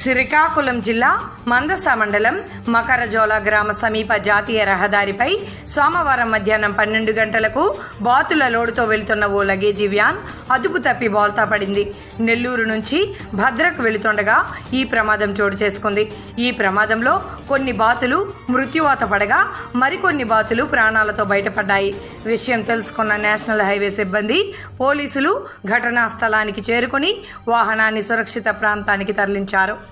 శ్రీకాకుళం జిల్లా మందస మండలం మకరజోల గ్రామ సమీప జాతీయ రహదారిపై సోమవారం మధ్యాహ్నం పన్నెండు గంటలకు బాతుల లోడుతో వెళ్తున్న ఓ లగేజీ వ్యాన్ అదుపు తప్పి బోల్తా పడింది. నెల్లూరు నుంచి భద్రకు వెళుతుండగా ఈ ప్రమాదం చోటు చేసుకుంది. ఈ ప్రమాదంలో కొన్ని బాతులు మృత్యువాత పడగా మరికొన్ని బాతులు ప్రాణాలతో బయటపడ్డాయి. విషయం తెలుసుకున్న నేషనల్ హైవే సిబ్బంది పోలీసులు ఘటనా స్థలానికి చేరుకుని వాహనాన్ని సురక్షిత ప్రాంతానికి తరలించారు.